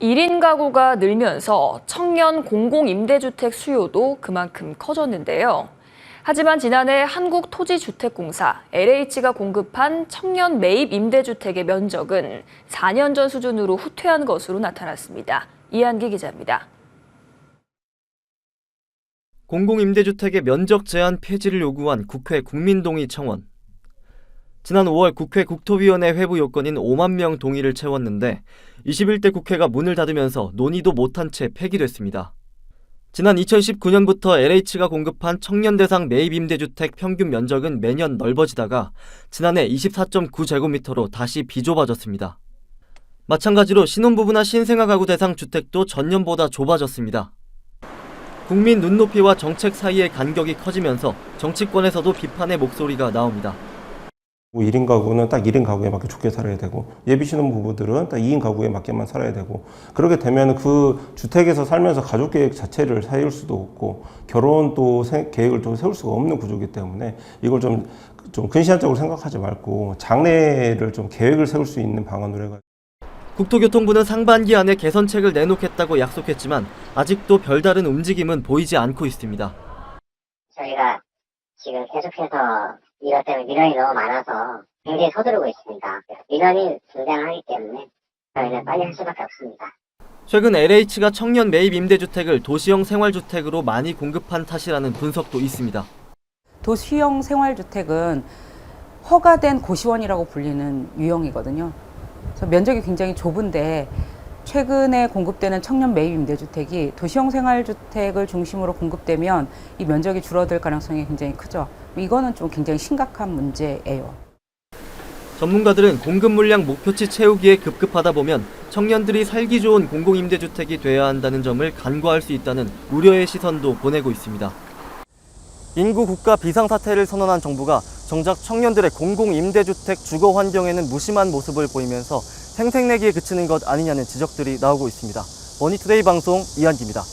1인 가구가 늘면서 청년 공공임대주택 수요도 그만큼 커졌는데요. 하지만 지난해 한국토지주택공사 LH가 공급한 청년 매입 임대주택의 면적은 4년 전 수준으로 후퇴한 것으로 나타났습니다. 이한기 기자입니다. 공공임대주택의 면적 제한 폐지를 요구한 국회 국민동의 청원. 지난 5월 국회 국토위원회 회부 요건인 5만 명 동의를 채웠는데 21대 국회가 문을 닫으면서 논의도 못한 채 폐기됐습니다. 지난 2019년부터 LH가 공급한 청년 대상 매입 임대주택 평균 면적은 매년 넓어지다가 지난해 24.9제곱미터로 다시 비좁아졌습니다. 마찬가지로 신혼부부나 신생아 가구 대상 주택도 전년보다 좁아졌습니다. 국민 눈높이와 정책 사이의 간격이 커지면서 정치권에서도 비판의 목소리가 나옵니다. 뭐 1인 가구는 딱 1인 가구에 맞게 좋게 살아야 되고 예비 신혼 부부들은 딱 2인 가구에 맞게만 살아야 되고 그렇게 되면 그 주택에서 살면서 가족 계획 자체를 세울 수도 없고 결혼 또 세- 계획을 또 세울 수가 없는 구조이기 때문에 이걸 좀, 좀 근시안적으로 생각하지 말고 장래를 좀 계획을 세울 수 있는 방안으로 해가지고 국토교통부는 상반기 안에 개선책을 내놓겠다고 약속했지만 아직도 별다른 움직임은 보이지 않고 있습니다. 저희가 지금 계속해서 이것 때문에 민원이 너무 많아서 굉장히 서두르고 있습니다. 민원이 등장하기 때문에 저희는 빨리 할 수밖에 없습니다. 최근 LH가 청년 매입 임대주택을 도시형 생활주택으로 많이 공급한 탓이라는 분석도 있습니다. 도시형 생활주택은 허가된 고시원이라고 불리는 유형이거든요. 그래서 면적이 굉장히 좁은데 최근에 공급되는 청년 매입 임대주택이 도시형 생활주택을 중심으로 공급되면 이 면적이 줄어들 가능성이 굉장히 크죠. 이거는 좀 굉장히 심각한 문제예요. 전문가들은 공급 물량 목표치 채우기에 급급하다 보면 청년들이 살기 좋은 공공임대주택이 돼야 한다는 점을 간과할 수 있다는 우려의 시선도 보내고 있습니다. 인구 국가 비상사태를 선언한 정부가 정작 청년들의 공공임대주택 주거 환경에는 무심한 모습을 보이면서 생색내기에 그치는 것 아니냐는 지적들이 나오고 있습니다. 머니투데이 방송 이한기입니다.